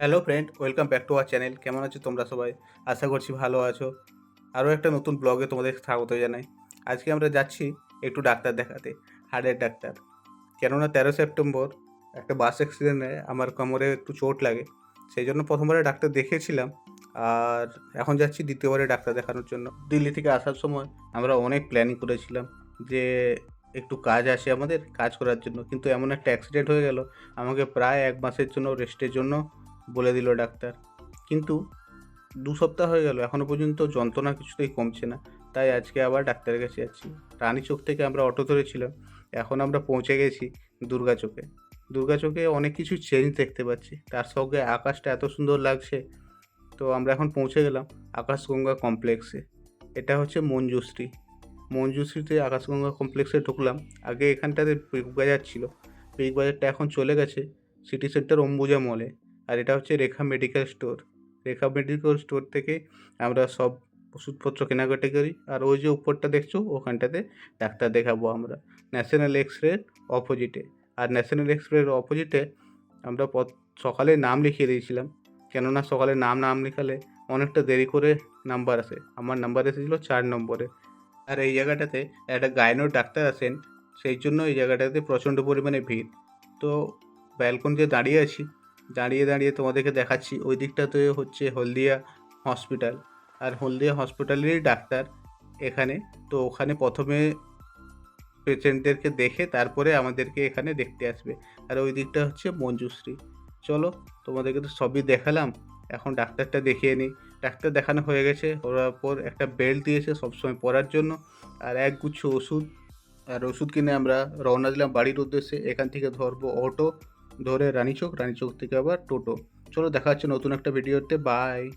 Hello friend welcome back to our channel কেমন আছো তোমরা সবাই? আশা করছি ভালো আছো। আরও একটা নতুন ব্লগে তোমাদের স্বাগত জানাই। আজকে আমরা যাচ্ছি একটু ডাক্তার দেখাতে হার্টের ডাক্তার। কেননা তেরো সেপ্টেম্বর একটা বাস অ্যাক্সিডেন্টে আমার কোমরে একটু চোট লাগে। সেই জন্য প্রথমবারে ডাক্তার দেখিয়েছিলাম। আর এখন যাচ্ছি দ্বিতীয়বারে ডাক্তার দেখানোর জন্য। দিল্লি থেকে আসার সময় আমরা অনেক প্ল্যানিং করেছিলাম যে একটু কাজ আসে আমাদের, কাজ করার জন্য। কিন্তু এমন একটা অ্যাক্সিডেন্ট হয়ে গেল। আমাকে প্রায় এক মাসের জন্য রেস্টের জন্য বলে দিল ডাক্তার। কিন্তু দু সপ্তাহ হয়ে গেল এখনও পর্যন্ত যন্ত্রণা কিছুতেই কমছে না। তাই আজকে আবার ডাক্তারের কাছে যাচ্ছি। রানী চোখ থেকে আমরা অটো ধরেছিলাম, এখন আমরা পৌঁছে গেছি দুর্গা চোখে। দুর্গা চোখে অনেক কিছু চেঞ্জ দেখতে পাচ্ছি। তার সঙ্গে আকাশটা এত সুন্দর লাগছে। তো আমরা এখন পৌঁছে গেলাম আকাশগঙ্গা কমপ্লেক্সে এটা হচ্ছে মঞ্জুশ্রী। মঞ্জুশ্রীতে আকাশগঙ্গা কমপ্লেক্সে ঢুকলাম। আগে এখানটাতে বিগ বাজার ছিল। বিগ বাজারটা এখন চলে গেছে সিটি সেন্টার অম্বুজা মলে আর এটা হচ্ছে Rekha medical store Rekha medical store থেকে আমরা সব ওষুধপত্র কেনাকাটি করি। আর ওই যে উপরটা দেখছ, ওখানটাতে ডাক্তার দেখাবো আমরা। ন্যাশনাল এক্স রের অপোজিটে আর ন্যাশনাল এক্স রের অপোজিটে আমরা সকালে নাম লিখিয়ে দিয়েছিলাম। কেননা সকালে নাম নাম লেখালে অনেকটা দেরি করে নাম্বার আসে। আমার নাম্বার এসেছিল চার নম্বরে। আর এই জায়গাটাতে একটা গায়নোর ডাক্তার আসেন সেই জন্য এই জায়গাটাতে প্রচণ্ড পরিমাণে ভিড়। তো ব্যালকনিতে দাঁড়িয়ে আছি। দাঁড়িয়ে দাঁড়িয়ে তোমাদেরকে দেখাচ্ছি। ওই দিকটাতে হচ্ছে হলদিয়া হসপিটাল। আর হলদিয়া হসপিটালেরই ডাক্তার এখানে। তো ওখানে প্রথমে পেশেন্টদেরকে দেখে তারপরে আমাদেরকে এখানে দেখতে আসবে। আর ওই দিকটা হচ্ছে মঞ্জুশ্রী। চলো, তোমাদেরকে তো সবই দেখালাম। এখন ডাক্তারটা দেখিয়ে নিই। ডাক্তার দেখানো হয়ে গেছে। ওর পর একটা বেল্ট দিয়েছে সবসময় পরার জন্য। আর এক গুচ্ছ ওষুধ। আর ওষুধ কিনে আমরা রওনা দিলাম বাড়ির উদ্দেশ্যে। এখান থেকে ধরবো অটো। ধরে রানীচোক রানীচোক থেকে আবার টোটো। চলো দেখা হচ্ছে নতুন একটা ভিডিওতে বাই